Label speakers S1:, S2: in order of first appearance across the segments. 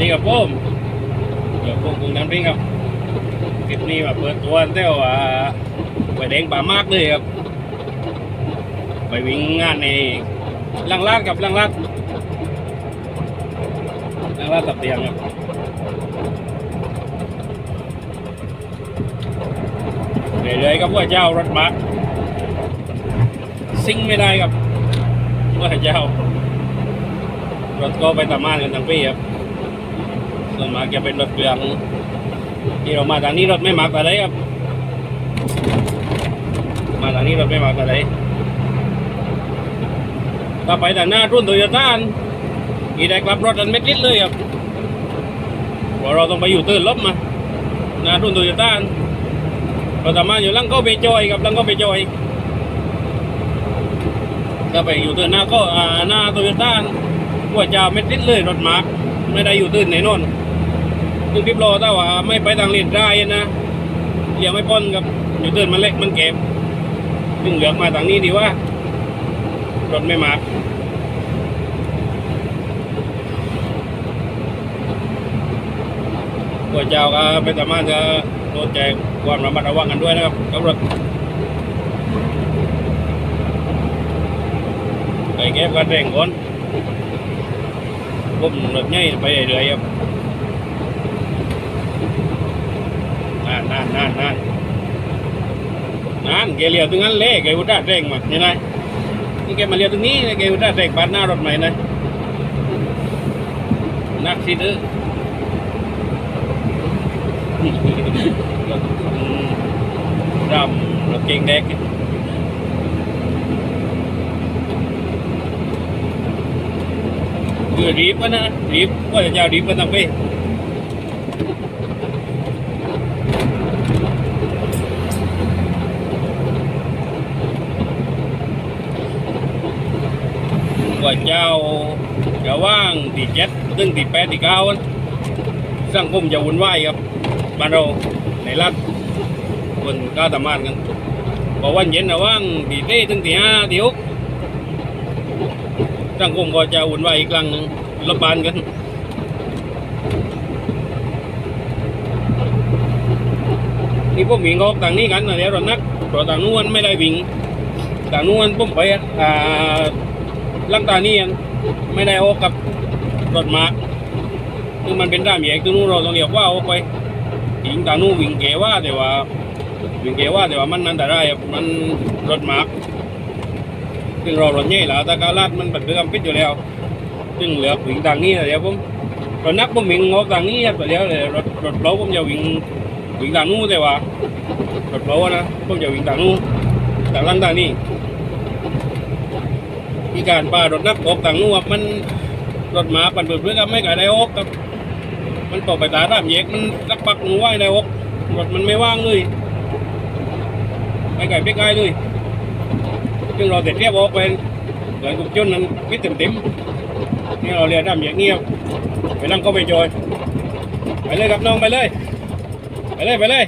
S1: ดีกับผมเดี๋ยวผมคงทำเองครับคลิปนี้แบบเปิดตัวเต้วอ่าไปแดงป่ามากเลยครับ ไปวิ่งงานในลังลาดกับลังลาดลังลาดตับเตียงครับเรื่อยๆครับว่าเจ้ารถบัสซิ่งไม่ได้ครับว่าเจ้ารถก็ไปตามานกันทั้งปีครับ ส่วนมากจะเป็นรถเปลืองที่เรามาทางนี้รถไม่มากกว่าไรครับ มาทางนี้รถไม่มากกว่าไรถ้าไปแต่หน้ารุ่นโตโยต้าอีได้กลับรถอันไม่ติดเลยครับเพราเราต้องไปอยู่ตื่นลบมาหน้ารุ่นโตโยต้าเราสามารถอยู่ลังก็ไปจอยกับลังก็ไปจอยถ้าไปอยู่ตื่นหน้าก็หน้าโตโยต้าว่าจะไม่ติดเลยรถมาร์กไม่ได้อยู่ตื่นไหนนอน คือคลิปรอถ้าว่าไม่ไปทางเลนได้นะเลี้ยวไม่พ้นกับอยู่ตื่นมันเล็กมันเก็บจึงเหลือมาทางนี้ดีว่ารถไม่มาพวเจ้าก็เป็นสามารถจะโดนแจกความระมัดระวังกันด้วยนะครับกับรถไปเก็บกันเร่งก่อนผมรถใหญ่ไปเรื่อยๆครับ นั่นนั่นนั่นนั่นเกลียวตรงนั้นเละแกอุตส่าเร่งมานี่ไงนี่แกมาเรียนตรงนี้นะแกได้แตกปาดหน้ารถใหม่นะนักสิเด้อดำรถเก่งแดกคือรีบนะรีบว่าจะรีบกันตั้งไปว่าเจ้าจะ ว่างที่เจ็ดถึงที่แปดที่เก้าสังคมจะวุ่นวายครับบ้านเราในรัฐคนก้าวตามานกันพอกวันเย็นนะว่างที่เต้ถึงที่ห้าที่หกสังคมก็จะวุ่นวายอีกครั้งหนึ่งระบานกันนี่พวกวิ่งออกต่างนี้กันนะเดี๋ยวรถนักเพราะต่างนู้นไม่ได้วิ่งต่างนู้นผมไปอ่าลังตานี่ยัง ไม่ได้ออกกับรถมาคซึ่งมันเป็นด้ามใหญ่ตัวนู้นเราต้องเรียกว่าออกไปยิงต่างนู้นวิ่งเกว่าแต่ว่าวิ่งเกว่าแต่ว่ามันนั่นแต่ได้มันรถมาซึ่งเรารถใหญ่แล้วแต่การลาดมันเป็นเรื่องพิษอยู่แล้ว ซึ่งเหลือวิ่งต่างนี้นะเดี๋ยวผมรถนักผมวิ่งออกต่างนี้ครับเดี๋ยวเลยรถรถเราผมจะวิ่งวิ่งทางนู้นแต่ว่ารถเราอะนะผมจะวิ่งทางนู้นทางล่างทางนี้ีการป่ารถนักออกทางนู้นมันรถหมาปั่นเปิดเพื่อก็ไม่ไกลได้ออกครับมันตกไปตาตามแยกมันรักปักหนูไหวได้ออกรถมันไม่ว่างเลยไม่ไกลไม่ไกลเลยจึงเราเสร็จเรียบออกไปหลังกุกจนนั้นพิษเต็มเต็มนี่เราเรียนตามแยกเงียบไปนั่งก็ไปจอยไปเลยครับน้องไปเลย ไปเลยไปเลย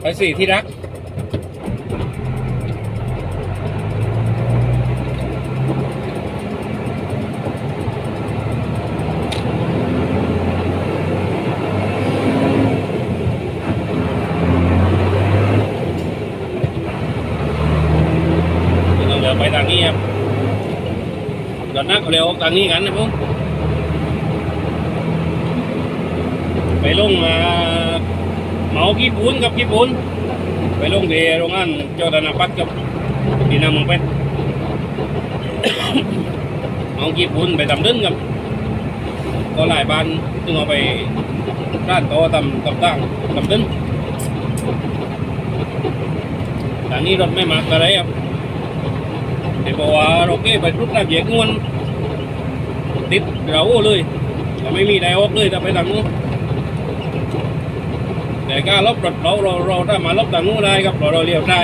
S1: ไปสี่ที่รักเราเดี๋ยวไปทางนี้ ครับเดี๋ยวนักเร็วทางนี้กันนะผมไปลงมาเมากี่ปูนกับกี่ปูนไปลงเดโรงงานเจ้าธนาปัตกับดีนามังเป็ดเอากี่ปูนไปทำดึงกับก็หลายบ้านซึ่งเอาไปร้านโตะทำกับตั้งทำดึงทางนี้รถไม่มาอะไรครับ แต่บอกว่าโอเคไปรุดน้ำเหยียกงวนติดเราเลยก็ไม่มีไดออกเลยถ้าไปทางนู้นแต่การลบรถเราเราเราถ้ามาลบทางนู้นได้ครับเราเราเลี้ยวได้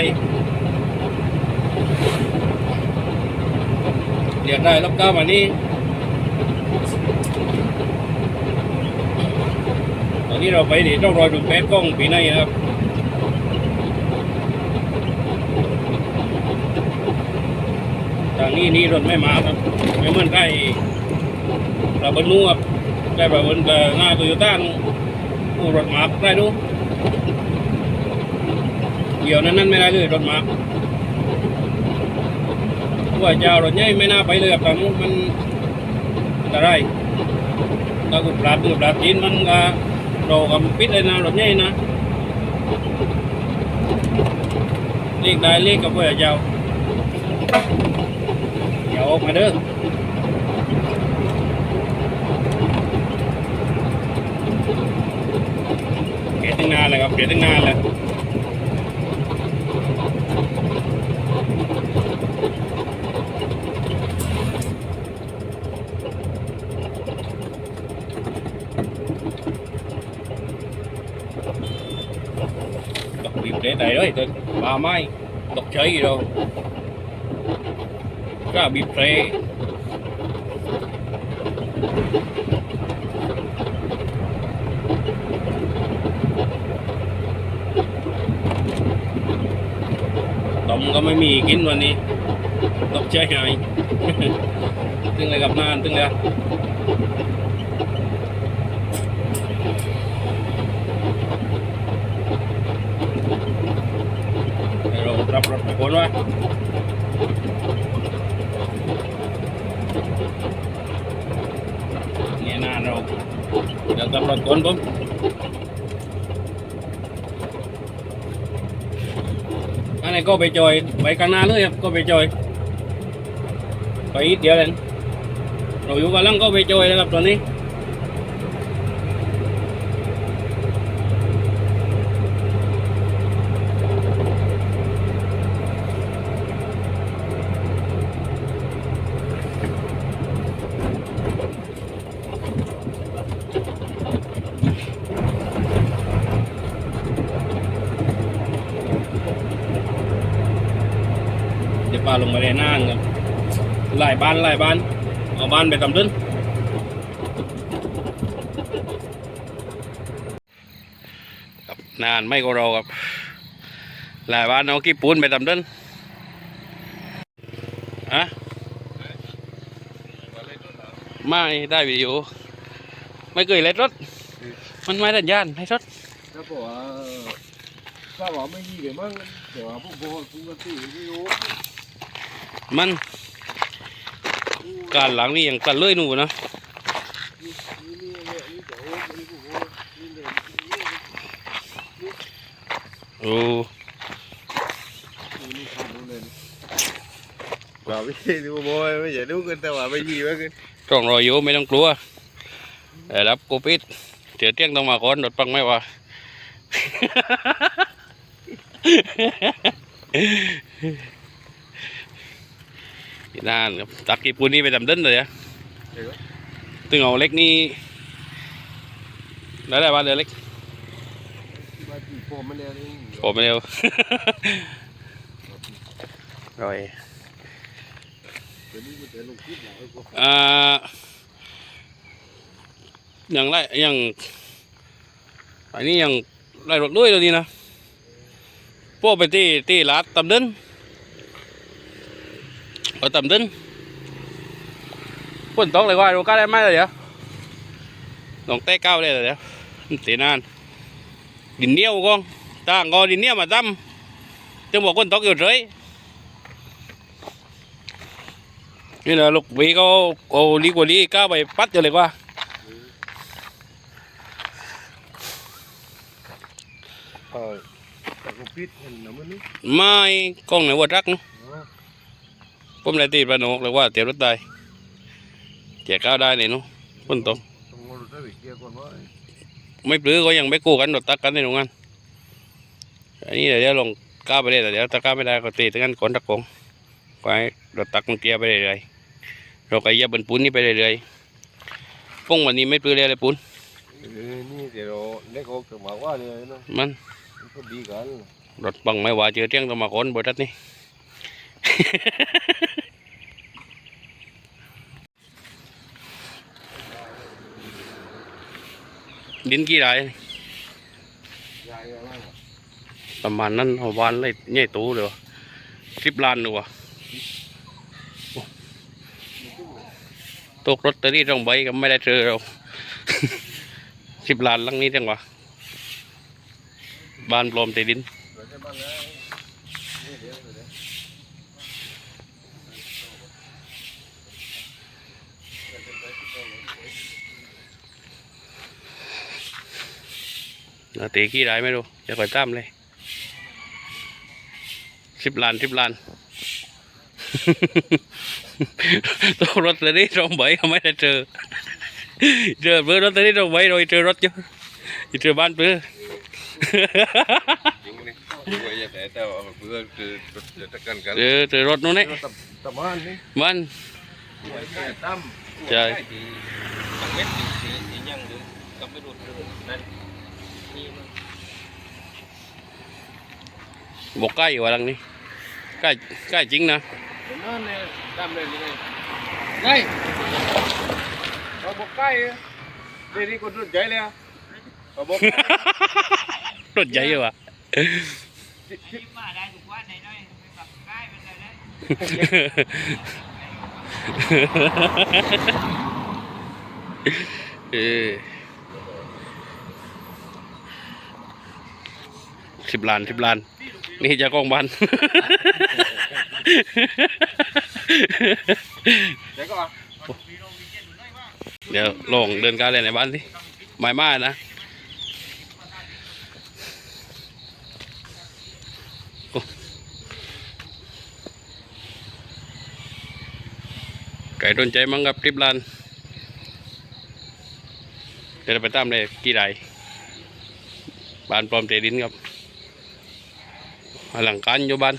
S1: เลี้ยวได้ลบก้าวมานี้ตอนนี้เราไปดิต้องรอยดูแปดกล้องปีนนะครับ ทางนี้นี่รถไม่มาครับไม่เหมือนใกล้เราบรรลุครับได้แบบว่าหน้าโตโยต้าอูรถมาร์กได้ดูเดี๋ยวนั้นนั้นไม่ได้เลยรถมาว่าเจ้ารถใหญ่ไม่น่าไปเลยกับตอนนู้นมันอันตรถ้ากูปราบกูปราบจีนมันก็โดกับปิดเลยนะรถใหญ่นะเรียกได้เรียกกับว่าเจ้า อย่าออกมาเด้อเกตตั้งนานเลยครับเกตตั้งนานเลยดอกบีบเตะได้เลยตัวปลาไม้ดอกเฉยอยู่ đâu ก็บีบเตะต้มก็ไม่มีกินวันนี้ตกใจหายตึงเลยกับนานตึงเลยเรารับรถไปคนวะ เนี่ยนานเราเดี๋ยวรับรถคนผมอันนี้ก็ไปจอยไปข้าง ลงเราอยู่กันลังก็ไปจอยนครับตอนเดี๋ยวปลาลงมาในน่านกันหลายบ้านหลายบ้านเอาบ้านไปทำดึนครับนานไม่ก็เราครับหลายบ้านเอากี่ปูนไปทำดึนอะไม่ได้วิดีโอไม่เคยเล็ดรถ มันไม่ได้ยานให้รถ
S2: แล้วบอกว่าถ้าว่าไม่ยี่เลยมั้งเดี๋ยวพวกโบกูก็ตีไม่รู้
S1: มัน การหลังนี่ยังกันเลยหนูนะ
S2: นี่นี่เนี่ยนี่เดี๋ยวนี่พวกโบนี่เลย
S1: โอ้
S2: นี่นี่ทำนู่นเลยว่าไม่ดูโบไม่ใช่ดูกันแต่ว่าไม่ยี่มั้ง
S1: ต้องรออยู่ไม่ต้องกลัวแต่รับโควิดเสียเที่ยงต้องมาก่อนรถปังไม่ว่า นานครับตักกี่ปูนนี่ไปทำเดินเลยอะตึงเอาเล็กนี่ได้ได้บ้านเดือเล็ก
S2: มาจีโฟมมาแล้วนี่
S1: ผมเร็ว rồi
S2: เดี๋ยวนี้กูจะลงคลิปหลายกู
S1: à, อย่างไรอย่างอันนี้อย่างไรรถด้วยเลยนี่นะพวกไปที่ที่ลาดตำดิน ở tầm đinh quần tóc lại gọi cái đây mai rồi đó đồng tay cao đây rồi đó thế nan đỉnh niêu con. Ta ngồi đỉnh niêu mà dăm. Tiếng một quần tóc kiểu rưỡi. Như là lục vị có ồ lý của lý cao bảy bắt rồi lại qua. Mai con này vừa rắc nữa. ผมเลยตีปลาหนกเลยว่าเตียวรถได้แจกข้าวได้เลยเนาะคนตก
S2: ต้องงอรถได้ไปเกี่ยวก่อนว่า
S1: ไม่ปลื้อก็ยังไม่กู้กันรถตักกันในโรงงานอันนี้เดี๋ยวลงก้าวไปเลยแต่เดี๋ยวถ้าก้าวไม่ได้ก็ตีตั้งกันก่อนตะกงไว้รถตักมันเกียร์ไปเรื่อยๆเราก็เหยับบนปูนนี่ไปเรื่อยๆป้งวันนี้ไม่ปลื้อเลยเลยปูน
S2: เออนี่เดี๋ยวเราเล็กออกจากหมากว่าเลยนะ
S1: มัน
S2: มันก็ดีกัน
S1: รถบังไม่ว่าเจอเที่ยงต้องมาก่อนบริษัทนี่ ดินกี่ไรประมาณนั้นเอาวานเลยใหญ่โตเลยวะสิบล้านเลยวะตกรถตอรี่ต้องใบก็ไม่ได้เจอเราสิบล้านลังนี้จังวะบ้านปลอมเตดิน
S2: แล้วนี่เดี๋ยวเดี๋ยว
S1: นาตีกี่ได้ไม่รู้จะคอยตามเลยสิบล้านสิบล้านตัวรถเลยนี่ตรงใบก็ไม่ได้เจอเจอเบอร์รถเลยนี่ตรงใบ rồi เจอรถเยอะเจอบ้านเพื่อ
S2: จริงนี่ดูไอ้ยาแต่แต่ว่าเพื่อนคือจะตะกันกัน
S1: เจอเจอรถนู้นนี่
S2: ตะตะบ้านนี่
S1: มัน
S2: ไอ้แก่ตั้ม
S1: ใช่
S3: ตั้งเม็ดสีสีสียังหรือก็ไม่รู้นั่นนี่มัน
S1: บอกใกล้ว่าหลังนี้ใกล้ใกล้จริงนะ
S2: ผมนั่นเนี่ยตั้มเลยนี่ไงเราบอกใกล้เดี๋ยวนี้คนรุ่นใหญ่เลยอะเราบอก
S1: รถใหญ่ว่ะ
S3: มาได้ทุกวันไหนน้อยไปปรับใกล้เป็นไรนะ
S1: เออสิบล้านสิบล้าน นี่เจะกองบ้าน
S2: เดี๋ยวก็อะ
S1: เดี๋ยวลองเดินการเล่นในบ้านสิไม่มานะโอ้ไก่โดนใจมั้งครับทริปลานเดี๋ยวเราไปตามเลยกี่ไรบ้านปลอมเตดินครับ อลังการอยู่บ้าน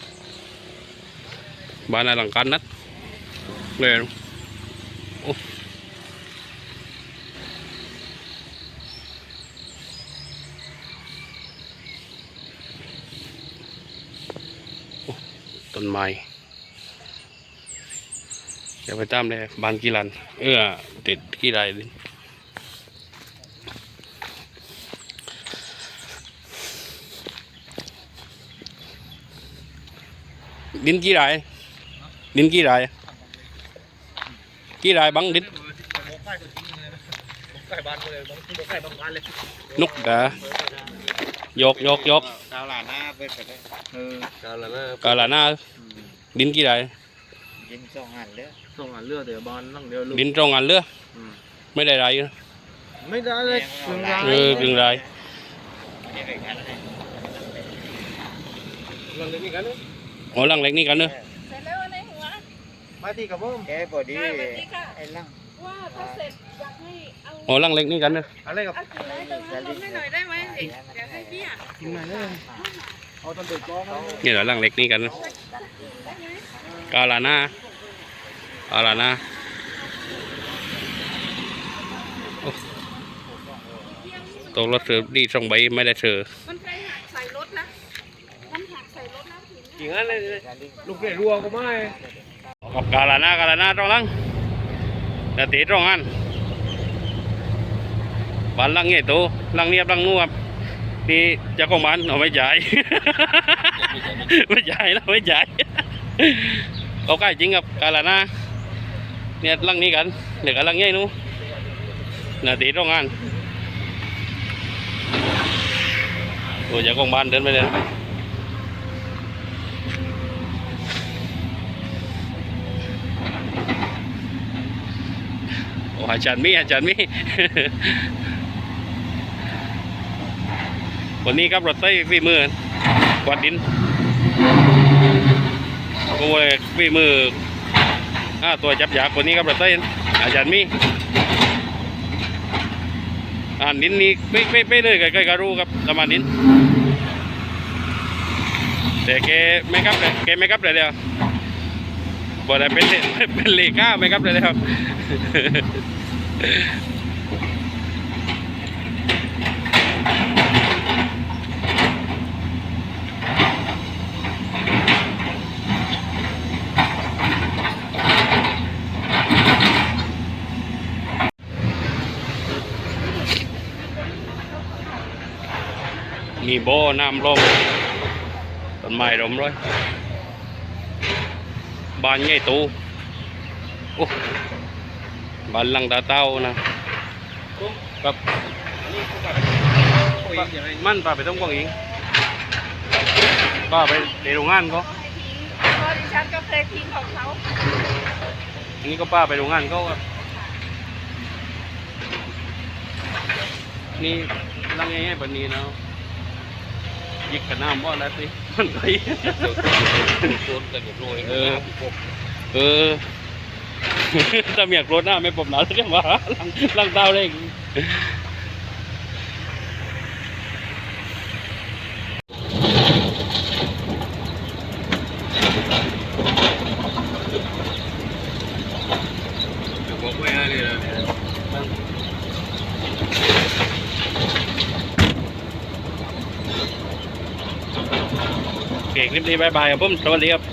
S1: บ้านอลังการนัดเลย ต้นไม้เดี๋ยวไปตามเลยบ้านกีรันเออติดกี่ไรดิดินกี่ไรดินกี่ไรกี่ไรบังดิน
S3: ใกล้บ้านเลยบางทีใกล้บางบ้านเลย
S1: นกกะยกยกยก
S3: ดาวหลานหน้าเปิดไปเลยเออกา
S2: ลนะ
S1: กาลาหน้าดินกี่ไร
S3: ยิงสองหันเลยสองหันเรือเดี๋ยวบ้านนั่งเดียวลูก
S1: ดินตรงกันเรืออไม่ได้ไรนะ
S3: ไม่ได้เลยกึ่งไร
S1: เออกึ่งไร
S2: เราเล่นนี่กันนะ
S1: อ๋อหลังเล็กนี่กันเนอะ
S4: เสร็จแล้วในหัว
S3: มาที่กับผม
S5: แกพอดี
S4: ได้แบบนี้ค่ะ
S5: ไอ้ลัง
S4: ว่าถ้าเสร็จอยากให้เอา
S1: อ๋อหลังเล็กนี่กันเนอะ
S2: อะไรกับ
S4: เอากี่ไร่ตรงนั้นลงให้หน่อยได้ไหมเด็กอยากให้พี่อะ
S3: กินมาเลยเอาตอนเด็กก้อน
S1: นี่เหรอหลังเล็กนี่กันเนอะ
S4: ได้ไหม
S1: กาลาหน้ากาลาหน้าโอ้ตกรถเสือดีส่งใบไม่ได้เสือ
S4: ริง
S3: อันเลย
S2: ลูกเรือรัวก็ไม่
S1: กับกาลาหน้ากาลาหน้าตรงหลังแต่ตีตรงอันบ้านลังใหญ่โตหลังเนียบลังนูครับนี่จ้าของบ้านเอาไม่จ่ายไม่จ่ายแล้วไม่จ่ายเอาใกล้จริงกับกาลาหน้าเนี่ยลังนี้กันเดี๋ยวกันลังใหญ่นู้นาตีตรงอันโอ้ยเจ้าของบ้านเดินไปเลย อาจารย์มี่อาจารย์มี่วันนี้ครับรถไต้ฝีมือกวาดดินก็เลยฝีมืออ่าตัวจับยากคนนี้ครับรถไต้อาจารย์มีอ่านดินนี่ไม่ไม่ไม่เลยใกล้ๆก็รู้ครับประมาณดินแต่แกไม่ครับเลยแกไม่ครับเลยเดียวบอกได้เป็นเลเป็นเลก้าไม่ครับเลยเดียว มีโบน้ำร่มต้นไม้ร่มเลยบ้านใหญ่โตูโอ้ บ้านหลังตาเต้านะครับ
S3: อันนี้เขาแบบคุยใช่ไหม
S1: มันป้าไปต้องกวางเองป้าไปในโรงงานเขา
S4: เพราะดิฉันก็เคยทิ้งของเขา
S1: อันนี้ก็ป้าไปโรงงานเขาครับนี่ลังไงให้ปานนี้เนาะยิกกันน้ำบ่แล้วสิมันไป
S3: เดี๋ยวโดนกันอยู่โรย
S1: เออ
S3: พวก
S1: เออ ถ้าเมียกรถหน้าไม่ปมหนาเรียกว่าลังลังเต้าเร่ง
S3: บอกไม่ได้เลยนะ
S1: โอเคคลิปนี้บายบายครับผมสวัสดีครับ